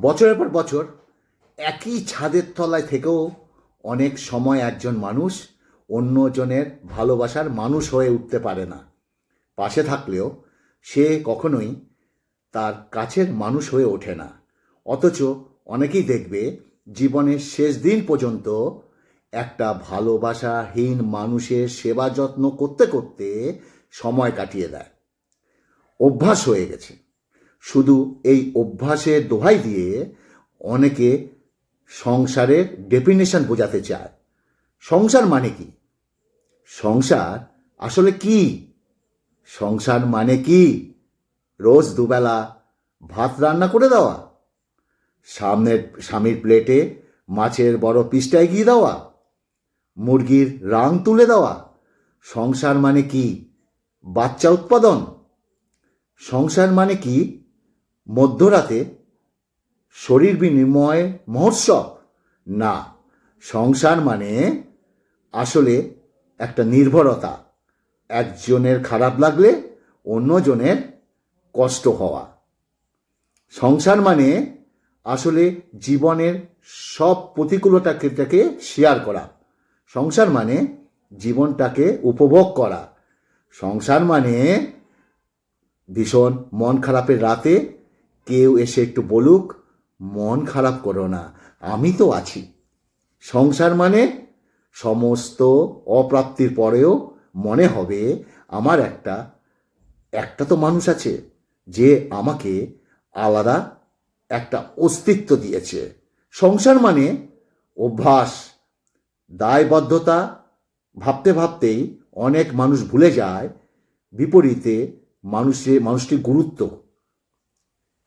বছরের পর বছর একই ছাদের তলায় থেকেও অনেক সময় একজন মানুষ অন্যজনের ভালোবাসার মানুষ হয়ে উঠতে পারে না। পাশে থাকলেও সে কখনোই তার কাছের মানুষ হয়ে ওঠে না। অথচ অনেকেই দেখবে জীবনের শেষ দিন পর্যন্ত একটা ভালোবাসাহীন মানুষের সেবা যত্ন করতে করতে সময় কাটিয়ে দেয়। অভ্যাস হয়ে গেছে। শুধু এই অভ্যাসের দোহাই দিয়ে অনেকে সংসারের ডেফিনেশন বোঝাতে চায়। সংসার মানে কি? সংসার আসলে কি? সংসার মানে কি? রোজ দুবেলা ভাত রান্না করে দেওয়া? সামনের, স্বামীর প্লেটে মাছের বড় পিসটা এগিয়ে দেওয়া? মুরগির রাং তুলে দেওয়া? সংসার মানে কি? বাচ্চা উৎপাদন? সংসার মানে কি? মধ্যরাতে শরীর বিনিময় মহোৎসব। না, সংসার মানে আসলে একটা নির্ভরতা। একজনের খারাপ লাগলে অন্যজনের কষ্ট হওয়া। সংসার মানে আসলে জীবনের সব প্রতিকূলতাকে শেয়ার করা। সংসার মানে জীবনটাকে উপভোগ করা। সংসার মানে ভীষণ মন খারাপের রাতে কেউ এসে একটু বলুক, মন খারাপ করো না, আমি তো আছি। সংসার মানে সমস্ত অপ্রাপ্তির পরেও মনে হবে আমার একটা একটা তো মানুষ আছে যে আমাকে আলাদা একটা অস্তিত্ব দিয়েছে। সংসার মানে অভ্যাস, দায়বদ্ধতা, ভাবতে ভাবতেই অনেক মানুষ ভুলে যায়, বিপরীতে মানুষের মানুষটির গুরুত্ব।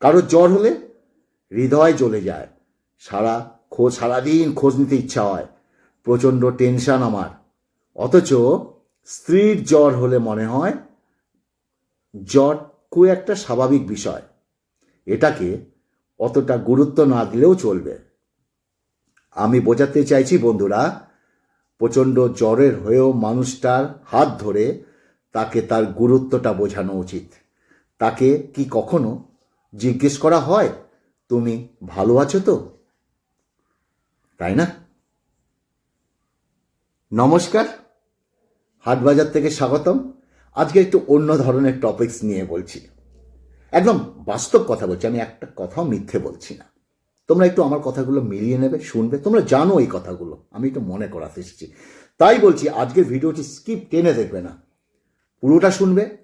কারোর জ্বর হলে হৃদয় জ্বলে যায়। সারা খোঁজ, সারাদিন খোঁজ নিতে ইচ্ছা হয়। প্রচণ্ড টেনশন আমার। অথচ স্ত্রীর জ্বর হলে মনে হয় জ্বর খুব একটা স্বাভাবিক বিষয়। এটাকে অতটা গুরুত্ব না দিলেও চলবে। আমি বোঝাতে চাইছি, বন্ধুরা, প্রচণ্ড জ্বরের হয়েও মানুষটার হাত ধরে তাকে তার গুরুত্বটা বোঝানো উচিত। তাকে কি কখনো জিজ্ঞেস করা হয়, তুমি ভালো আছো তো? তাই না? নমস্কার, হাটবাজার থেকে স্বাগতম। আজকে একটু অন্য ধরনের টপিকস নিয়ে বলছি। একদম বাস্তব কথা বলছি, আমি একটা কথাও মিথ্যে বলছি না। তোমরা একটু আমার কথাগুলো মিলিয়ে নেবে, শুনবে, তোমরা জানো এই কথাগুলো, আমি একটু মনে করাতে এসেছি। তাই বলছি, আজকের ভিডিওটি স্কিপ টেনে দেখবে না। পুরোটা শুনবে,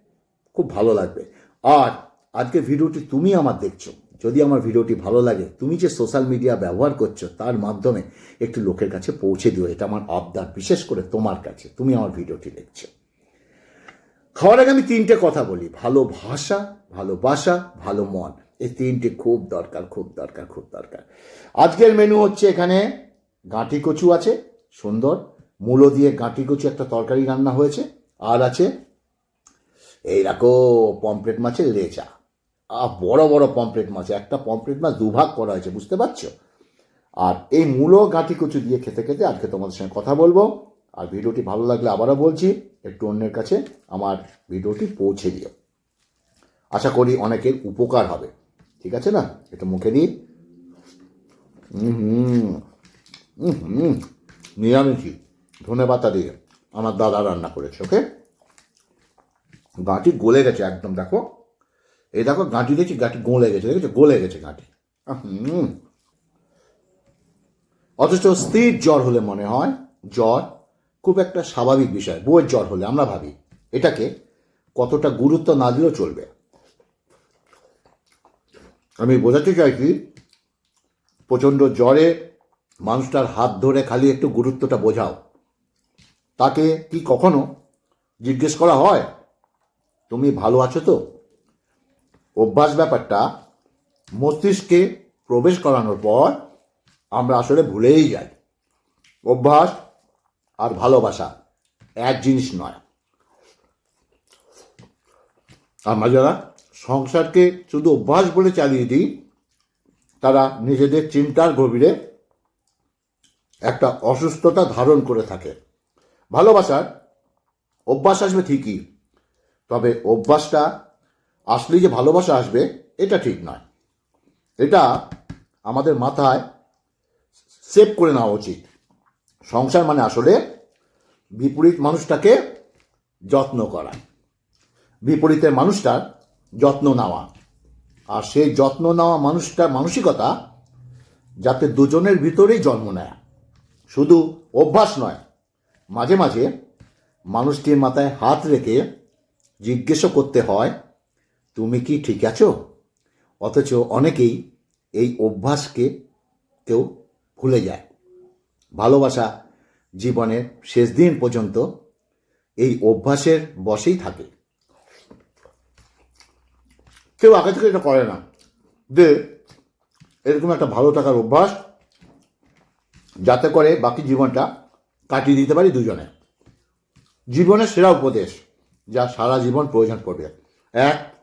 খুব ভালো লাগবে। আর আজকের ভিডিওটি তুমি আমার দেখছ। যদি আমার ভিডিওটি ভালো লাগে, তুমি যে সোশ্যাল মিডিয়া ব্যবহার করছ, তার মাধ্যমে একটু লোকের কাছে পৌঁছে দিও। এটা আমার আবদার, বিশেষ করে তোমার কাছে। তুমি আমার ভিডিওটি দেখছ। খাওয়ার আগে আমি তিনটে কথা বলি। ভালো ভাষা ভালোবাসা ভালো মন। এই তিনটে খুব দরকার খুব দরকার খুব দরকার। আজকের মেনু হচ্ছে এখানে গাঁটি কচু আছে, সুন্দর। মূলো দিয়ে গাঁটি কচু একটা তরকারি রান্না হয়েছে। আর আছে, এই রাখো পমপ্লেট মাছের লেচা। বড় বড় পমপ্লেট মাছ, একটা পমপ্লেট মাছ দুভাগ করা হয়েছে, বুঝতে পারছ? আর এই মূলো গাঁটি কচু দিয়ে খেতে খেতে আজকে তোমাদের সঙ্গে কথা বলব। আর ভিডিওটি ভালো লাগলে আবারও বলছি, একটু অন্যের কাছে আমার ভিডিওটি পৌঁছে দিও। আশা করি অনেকের উপকার হবে। ঠিক আছে না? একটু মুখে দিই হুম। হুম। নিরামিষই। ধনে পাতা দিয়ে আমার দাদা রান্না করেছে, ওকে? গাঁটি গলে গেছে একদম, দেখো। এই দেখো গাঁটি দেখছি, গাঁটি গলে গেছে, দেখেছ? গলে গেছে গাঁটি। হুম। অথচ স্ত্রীর জ্বর হলে মনে হয়, জ্বর খুব একটা স্বাভাবিক বিষয়, বউয়ের জ্বর হলে, আমরা ভাবি। এটাকে কতটা গুরুত্ব না দিলেও চলবে। আমি বোঝাতে চাইছি, প্রচণ্ড জ্বরে মানুষটার হাত ধরে খালি একটু গুরুত্বটা বোঝাও। তাকে কি কখনো জিজ্ঞেস করা হয়, তুমি ভালো আছো তো? অভ্যাস ব্যাপারটা মস্তিষ্কে প্রবেশ করানোর পর আমরা আসলে ভুলেই যাই। অভ্যাস আর ভালোবাসা এক জিনিস নয়। আমরা যারা সংসারকে শুধু অভ্যাস বলে চালিয়ে দিই, তারা নিজেদের চিন্তার গভীরে একটা অসুস্থতা ধারণ করে থাকে। ভালোবাসার অভ্যাস আসবে ঠিকই, তবে অভ্যাসটা আসলেই যে ভালোবাসা আসবে, এটা ঠিক নয়। এটা আমাদের মাথায় সেভ করে নেওয়া উচিত। সংসার মানে আসলে বিপরীত মানুষটাকে যত্ন করা। বিপরীতের মানুষটার যত্ন নেওয়া। আর সেই যত্ন নেওয়া মানুষটার মানসিকতা যাতে দুজনের ভিতরেই জন্ম নেয়। শুধু অভ্যাস নয়, মাঝে মাঝে মানুষটির মাথায় হাত রেখে জিজ্ঞেসও করতে হয় তুমি কি ঠিক আছো? অথচ অনেকেই এই অভ্যাসকে কেউ ভুলে যায়। ভালোবাসা জীবনের শেষ দিন পর্যন্ত এই অভ্যাসের বশেই থাকে। কেউ আগে থেকে এটা করে না। যে এরকম একটা ভালো থাকার অভ্যাস যাতে করে বাকি জীবনটা কাটিয়ে দিতে পারি দুজনে। জীবনের সেরা উপদেশ যা সারা জীবন প্রয়োজন পড়বে। এক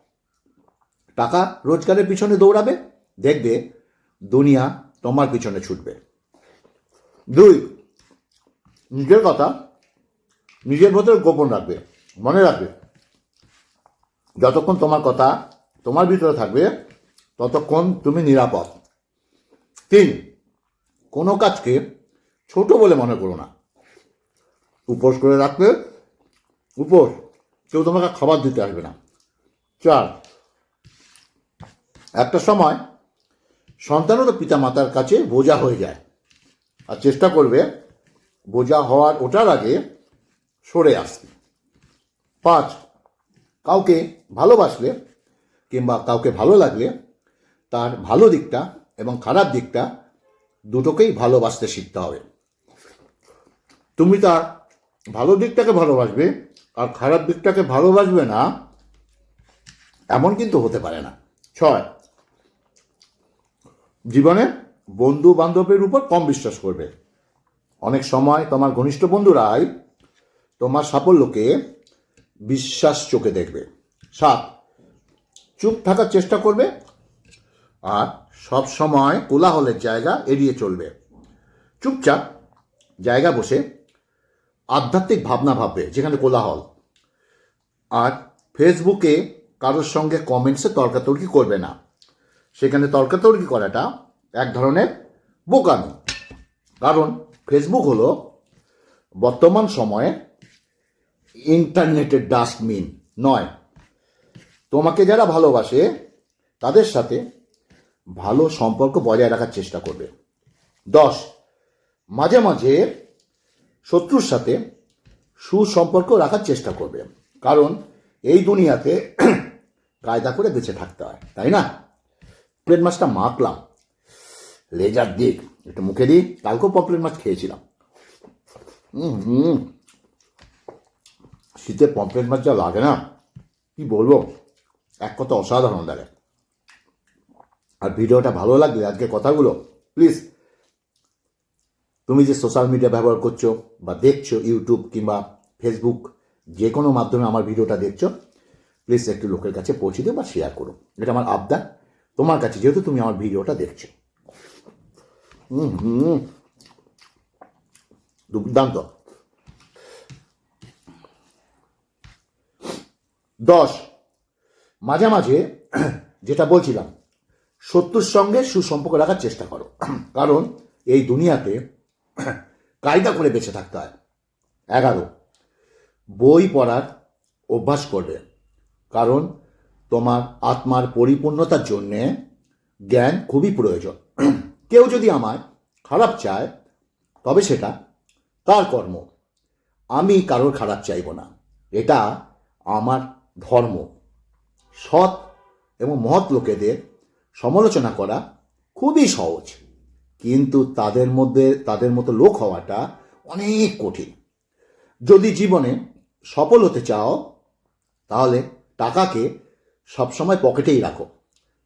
টাকা রোজগারের পিছনে দৌড়াবে, দেখবে দুনিয়া তোমার পিছনে ছুটবে। দুই, নিজের কথা নিজের ভেতরে গোপন রাখবে, মনে রাখবে। যতক্ষণ তোমার কথা তোমার ভিতরে থাকবে, ততক্ষণ তুমি নিরাপদ। তিন, কোনো কাজকে ছোট বলে মনে করো না। উপোস করে রাখবে, উপোস। কেউ তোমাকে খাবার দিতে আসবে না। চার একটা সময় সন্তানেরও পিতা মাতার কাছে বোঝা হয়ে যায়। আর চেষ্টা করবে বোঝা হওয়ার ওটার আগে সরে আসতে। পাঁচ, কাউকে ভালোবাসলে কিংবা কাউকে ভালো লাগলে তার ভালো দিকটা এবং খারাপ দিকটা দুটোকেই ভালোবাসতে শিখতে হবে। তুমি তার ভালো দিকটাকে ভালোবাসবে আর খারাপ দিকটাকে ভালোবাসবে না, এমন কিন্তু হতে পারে না। ছয় জীবনে বন্ধু বান্ধবের উপর কম বিশ্বাস করবে। অনেক সময় তোমার ঘনিষ্ঠ বন্ধুরাই তোমার সাফল্যকে বিশ্বাস চোখে দেখবে। সাত, চুপ থাকার চেষ্টা করবে আর সব সময় কোলাহলের জায়গা এড়িয়ে চলবে। চুপচাপ জায়গা বসে আধ্যাত্মিক ভাবনা ভাববে, যেখানে কোলাহল। আর ফেসবুকে কারোর সঙ্গে কমেন্টসে তর্কাতর্কি করবে না। সেখানে তর্কাতর্কি করাটা এক ধরনের বোকামি। কারণ ফেসবুক হলো বর্তমান সময়ে ইন্টারনেটের ডাস্টবিন নয়। তোমাকে যারা ভালোবাসে, তাদের সাথে ভালো সম্পর্ক বজায় রাখার চেষ্টা করবে। দশ, মাঝে মাঝে শত্রুর সাথে সুসম্পর্ক রাখার চেষ্টা করবে। কারণ এই দুনিয়াতে কায়দা করে বেঁচে থাকতে হয়, তাই না? পমফ্রেট মাছটা মাখলাম। লেজার দিক, একটু মুখে দিই, কালকেও পমফ্রেট মাছ খেয়েছিলাম। হুম শীতের পমফ্রেট মাছ যা লাগে না, কি বলব? এক কথা অসাধারণ লাগে। আর ভিডিওটা ভালো লাগলে আজকে কথাগুলো প্লিজ তুমি যে সোশ্যাল মিডিয়া ব্যবহার করছ বা দেখছ ইউটিউব কিংবা ফেসবুক যে কোনো মাধ্যমে আমার ভিডিওটা দেখছ প্লিজ একটু লোকের কাছে পৌঁছে দিও বা শেয়ার করো। এটা আমার আবদার। তোমার কাছে যেহেতু তুমি আমার ভিডিওটা দেখছ। হুম দুর্দান্ত। দশ। মাঝে মাঝে যেটা বলছিলাম, শত্রুর সঙ্গে সুসম্পর্ক রাখার চেষ্টা করো। কারণ এই দুনিয়াতে কায়দা করে বেঁচে থাকতে হয়। এগারো। বই পড়ার অভ্যাস করবে। কারণ তোমার আত্মার পরিপূর্ণতার জন্যে জ্ঞান খুবই প্রয়োজন। কেউ যদি আমায় খারাপ চায়, তবে সেটা তার কর্ম। আমি কারোর খারাপ চাইব না। এটা আমার ধর্ম। সৎ এবং মহৎ লোকেদের সমালোচনা করা খুবই সহজ। কিন্তু তাদের মধ্যে, তাদের মতো লোক হওয়াটা অনেক কঠিন। যদি জীবনে সফল হতে চাও, তাহলে টাকাকে সবসময় পকেটেই রাখো।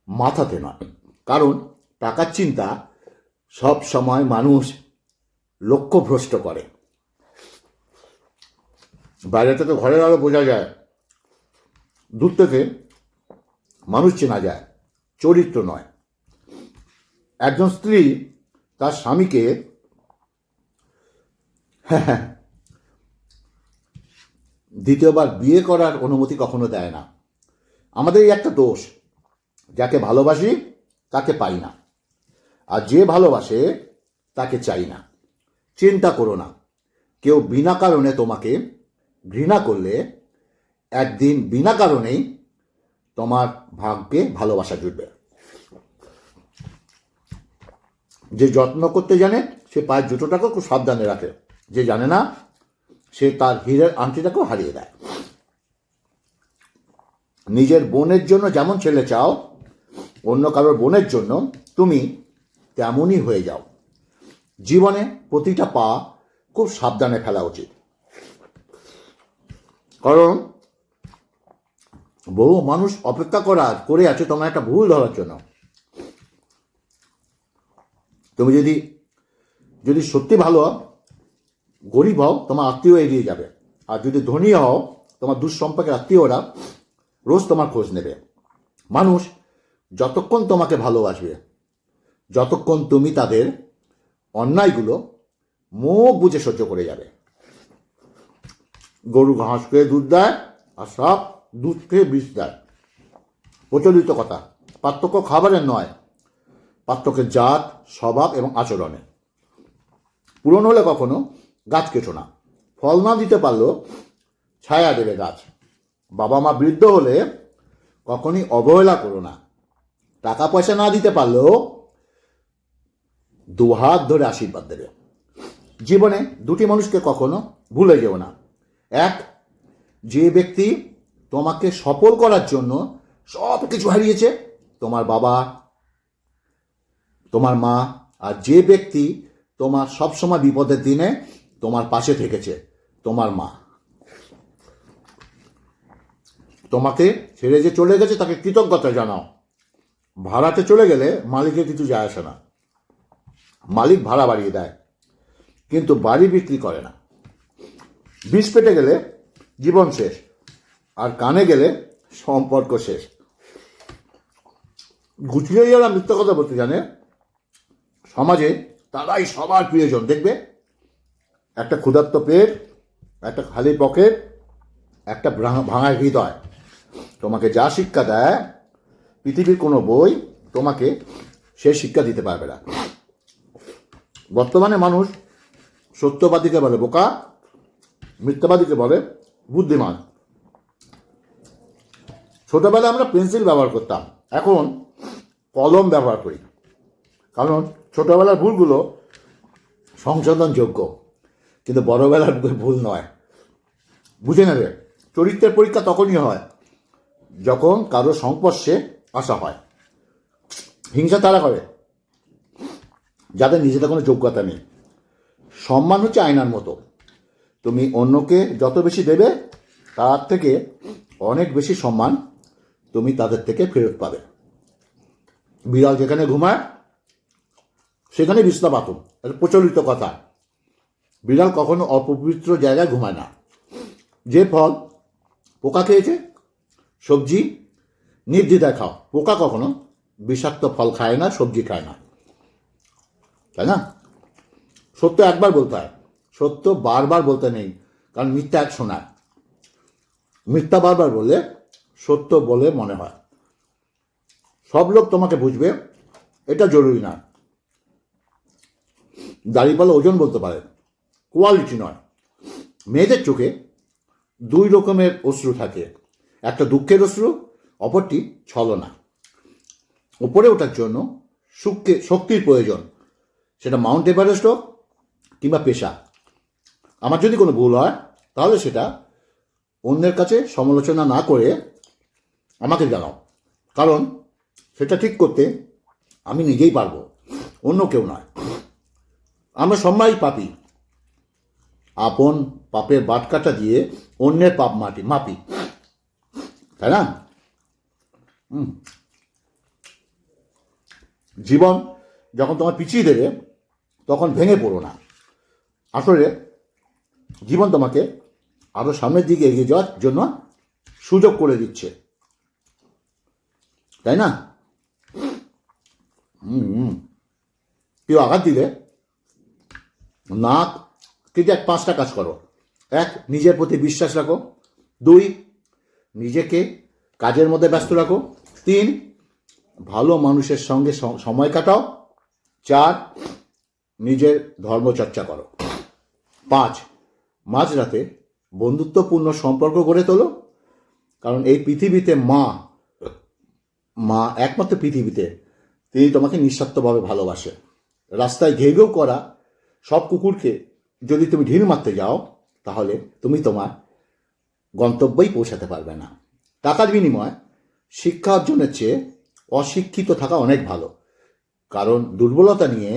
মাথাতে নয়। কারণ টাকার চিন্তা সব সময় মানুষ লক্ষ্যভ্রষ্ট করে। বাইরে থেকে ঘরের আলো বোঝা যায়। দূর থেকে মানুষ চেনা যায়। চরিত্র নয়। একজন স্ত্রী তার স্বামীকে দ্বিতীয়বার বিয়ে করার অনুমতি কখনো দেয় না। আমাদের এই একটা দোষ। যাকে ভালোবাসি, তাকে পাই না। আর যে ভালোবাসে, তাকে চাই না। চিন্তা করো না। কেউ বিনা কারণে তোমাকে ঘৃণা করলে, একদিন বিনা কারণেই তোমার ভাগ্যে ভালোবাসা জুটবে। যে যত্ন করতে জানে, সে পায়ের জুতোটাকেও খুব সাবধানে রাখে। যে জানে না, সে তার হীরের আংটিটাকেও হারিয়ে দেয়। নিজের বোনের জন্য যেমন ছেলে চাও, অন্য কারোর বোনের জন্য তুমি তেমনই হয়ে যাও। জীবনে প্রতিটা পা খুব সাবধানে ফেলা উচিত। কারণ বহু মানুষ অপেক্ষা করার করে আছে তোমার একটা ভুল ধরার জন্য। তুমি যদি যদি সত্যি ভালো গরিব হও, তোমার আত্মীয় এড়িয়ে যাবে। আর যদি ধনী হও, তোমার দুঃসম্পর্কের আত্মীয়রা রোজ তোমার খোঁজ নেবে। মানুষ, যতক্ষণ তোমাকে ভালোবাসবে, যতক্ষণ তুমি তাদের অন্যায়গুলো মুখ বুঝে সহ্য করে যাবে। গরু, ঘাস খেয়ে দুধ দেয় আর সব দুধ খেয়ে বিষ দেয়। প্রচলিত কথা, পার্থক্য খাবারের নয়, পার্থক্যের জাত, স্বভাব এবং আচরণে। পূরণ হলে কখনো গাছ কেটো না। ফল না দিতে পারলেও ছায়া দেবে গাছ। বাবা মা বৃদ্ধ হলে কখনই অবহেলা করো না। টাকা পয়সা না দিতে পারলেও দুহাত ধরে আশীর্বাদ দেবে। জীবনে দুটি মানুষকে কখনো ভুলে যেও না। এক, যে ব্যক্তি তোমাকে সফল করার জন্য সব কিছু হারিয়েছে, তোমার বাবা, তোমার মা, আর যে ব্যক্তি তোমার সবসময় বিপদের দিনে তোমার পাশে থেকেছে, তোমার মা। তোমাকে ছেড়ে যে চলে গেছে তাকে কৃতজ্ঞতা জানাও। ভাড়াতে চলে গেলে মালিকের কিছু যায় আসে না। মালিক ভাড়া বাড়িয়ে দেয়, কিন্তু বাড়ি বিক্রি করে না। বিষ পেটে গেলে জীবন শেষ, আর কানে গেলে সম্পর্ক শেষ। গুছিয়ে যারা মিথ্যা কথা বলতে জানে, সমাজে তারাই সবার প্রিয়জন, দেখবে? একটা ক্ষুধার্ত পেট, একটা খালি পকেট, একটা ভাঙা হৃদয়। তোমাকে যা শিক্ষা দেয়, পৃথিবীর কোনো বই তোমাকে সে শিক্ষা দিতে পারবে না। বর্তমানে মানুষ সত্যবাদীকে বলে বোকা, মিথ্যাবাদীকে বলে বুদ্ধিমান। ছোটবেলায় আমরা পেন্সিল ব্যবহার করতাম, এখন কলম ব্যবহার করি। কারণ ছোটবেলার ভুলগুলো সংশোধনযোগ্য কিন্তু বড়বেলার ভুল নয়। বুঝে নেবে, চরিত্রের পরীক্ষা তখনই হয় যখন কারও সংস্পর্শে আসা হয়, হিংসা তারা করে, যাদের নিজেদের কোনো যোগ্যতা নেই। সম্মান হচ্ছে আয়নার মতো। তুমি অন্যকে যত বেশি দেবে, তার থেকে অনেক বেশি সম্মান তুমি তাদের থেকে ফেরত পাবে। বিড়াল যেখানে ঘুমায়, সেখানে বিছনা পাতুম এটা প্রচলিত কথা। বিড়াল কখনো অপবিত্র জায়গায় ঘুমায় না। যে ফল পোকা খেয়েছে সবজি নির্দ্বিধায় খাও। পোকা কখনো বিষাক্ত ফল খায় না, সবজি খায় না। তাই না? সত্য একবার বলতে হয়। সত্য বারবার বলতে নেই, কারণ মিথ্যা এক শোনায়। মিথ্যা বারবার বললে সত্য বলে মনে হয়। সব লোক তোমাকে বুঝবে, এটা জরুরি না। দাড়িপালা ওজন বলতে পারে, কোয়ালিটি নয়। মেয়েদের চোখে দুই রকমের অশ্রু থাকে। একটা দুঃখের অশ্রু, অপরটি ছলনা। উপরে ওঠার জন্য সুখকে, শক্তির প্রয়োজন। সেটা মাউন্ট এভারেস্ট হোক কিংবা পেশা। আমার যদি কোনো ভুল হয়, তাহলে সেটা অন্যের কাছে সমালোচনা না করে আমাকে জানাও। কারণ সেটা ঠিক করতে আমি নিজেই পারব, অন্য কেউ নয়। আমরা সবাই পাপি। আপন পাপের বাটকাটা দিয়ে অন্যের পাপ মাটি মাপি। তাই না। জীবন যখন তোমার পিছিয়ে দেবে, তখন ভেঙে পড়ো না। আসলে জীবন তোমাকে আরও সামনের দিকে এগিয়ে যাওয়ার জন্য সুযোগ করে দিচ্ছে। তাই না? হুম। কেউ আঘাত দিলে নাক কিন্তু এক পাঁচটা কাজ করো। এক, নিজের প্রতি বিশ্বাস রাখো। দুই নিজেকে কাজের মধ্যে ব্যস্ত রাখো। তিন, ভালো মানুষের সঙ্গে সময় কাটাও। চার, নিজের ধর্মচর্চা করো। পাঁচ, মাঝরাতে বন্ধুত্বপূর্ণ সম্পর্ক গড়ে তোলো। কারণ এই পৃথিবীতে মা মা একমাত্র পৃথিবীতে, তিনি তোমাকে নিঃস্বার্থভাবে ভালোবাসে। রাস্তায় ঘেউ করা সব কুকুরকে যদি তুমি ঢিল মারতে যাও, তাহলে তুমি তোমার গন্তব্যই পৌঁছাতে পারবে না। টাকার বিনিময়ে শিক্ষা অর্জনের চেয়ে অশিক্ষিত থাকা অনেক ভালো। কারণ দুর্বলতা নিয়ে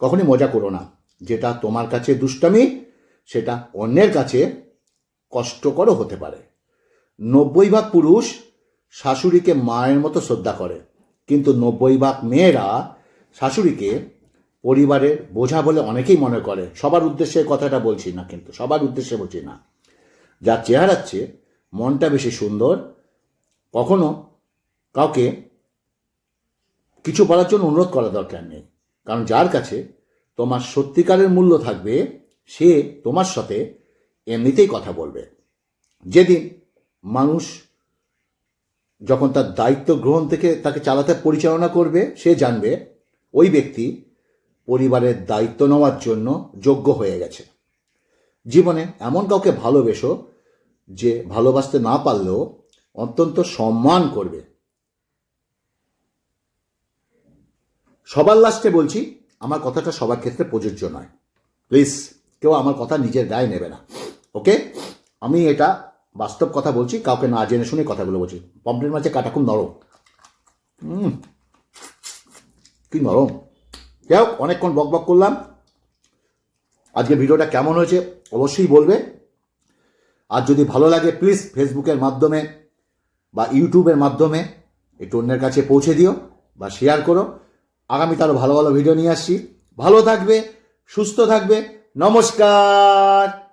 কখনই মজা করো না। যেটা তোমার কাছে দুষ্টামি, সেটা অন্যের কাছে কষ্টকরও হতে পারে। নব্বই ভাগ পুরুষ শাশুড়িকে মায়ের মতো শ্রদ্ধা করে। কিন্তু নব্বই ভাগ মেয়েরা শাশুড়িকে পরিবারের বোঝা বলে অনেকেই মনে করে। সবার উদ্দেশ্যে কথাটা বলছি না, কিন্তু সবার উদ্দেশ্যে বলছি না। যার চেহারার চেয়ে মনটা বেশি সুন্দর। কখনো কাউকে কিছু বলার জন্য অনুরোধ করা দরকার নেই। কারণ যার কাছে তোমার সত্যিকারের মূল্য থাকবে, সে তোমার সাথে এমনিতেই কথা বলবে। যেদিন মানুষ যখন তার দায়িত্ব গ্রহণ থেকে তাকে চালাতে পরিচালনা করবে, সে জানবে ওই ব্যক্তি পরিবারের দায়িত্ব নেওয়ার জন্য যোগ্য হয়ে গেছে। জীবনে এমন কাউকে ভালোবেসো যে ভালোবাসতে না পারলেও অত্যন্ত সম্মান করবে। সবার লাস্টে বলছি, আমার কথাটা সবার ক্ষেত্রে প্রযোজ্য নয়। প্লিজ, কেউ আমার কথা নিজের গায়ে নেবে না। ওকে? আমি এটা বাস্তব কথা বলছি, কাউকে না জেনে শুনে কথাগুলো বলছি। পম্পলেট মাছে কাটা খুব নরম। কি নরম। যাই অনেকক্ষণ বক বক করলাম। আজকে ভিডিওটা কেমন হয়েছে অবশ্যই বলবে। আর যদি ভালো লাগে প্লিজ ফেসবুকের মাধ্যমে বা ইউটিউবের মাধ্যমে একটু অন্যের কাছে পৌঁছে দিও বা শেয়ার করো। আগামী তারও ভালো ভালো ভিডিও নিয়ে আসছি। ভালো থাকবে, সুস্থ থাকবে। নমস্কার!